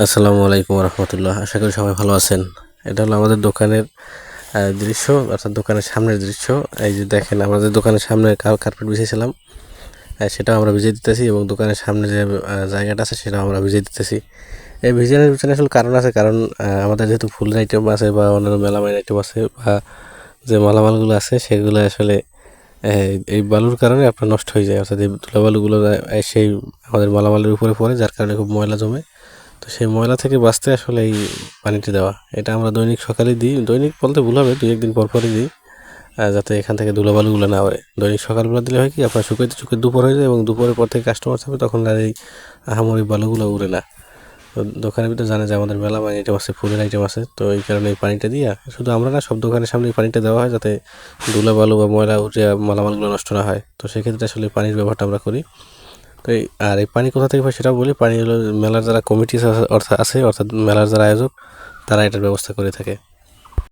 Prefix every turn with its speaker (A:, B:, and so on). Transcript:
A: আসসালামু আলাইকুম রহমতুল্লাহ। আশা করি সবাই ভালো আছেন। এটা হলো আমাদের দোকানের দৃশ্য, অর্থাৎ দোকানের সামনের দৃশ্য। এই যে দেখেন আমাদের দোকানের সামনে কাল কার্পেট বিছিয়েছিলাম সেটাও আমরা ভিজিয়ে দিতেছি এবং দোকানের সামনে যে জায়গাটা আছে সেটাও আমরা ভিজিয়ে দিতেছি। এই ভিজানোর পিছনে আসলে কারণ আছে, কারণ আমাদের যেহেতু ফুলের আইটেম আছে বা অন্যান্য মেলামাইন আইটেম আছে বা যে মালামালগুলো আছে, সেগুলো আসলে এই বালুর কারণে আপনার নষ্ট হয়ে যায়। অর্থাৎ এই ধুলাবালুগুলো সেই আমাদের মালামালের উপরে পড়ে, যার কারণে খুব ময়লা জমে। তো সেই ময়লা থেকে বাঁচতে আসলে এই পানিটি দেওয়া। এটা আমরা দৈনিক সকালে দিই। দৈনিক বলতে ভুল হবে দুই একদিন পর পরই দিই। যাতে এখান থেকে ধুলোবালুগুলো না হয় দৈনিক সকালবেলা দিলে হয় কি, আপনার শুকাইতে শুকিয়ে দুপুর হয়ে যায় এবং দুপুরের পর থেকে কাস্টমার থাকবে তখন আর এই আহামরি বালুগুলো উড়ে না। তো দোকানের ভিতরে জানে যে আমাদের মেলা মানে আইটেম আছে, ফুলের আইটেম আছে। তো এই কারণে এই পানিটা দিয়া, শুধু আমরা না, সব দোকানের সামনে এই পানিটা দেওয়া হয় যাতে ধুলা বালু বা ময়লা উঠে মালামালগুলো নষ্ট না হয়। তো সেক্ষেত্রে আসলে পানির ব্যবহারটা আমরা করি। তো আর এই পানি কোথা থেকে পাই সেটাও বলি, পানি হলো মেলার যারা কমিটি অর্থাৎ আছে, অর্থাৎ মেলার যারা আয়োজক, তারা এটার ব্যবস্থা করে থাকে।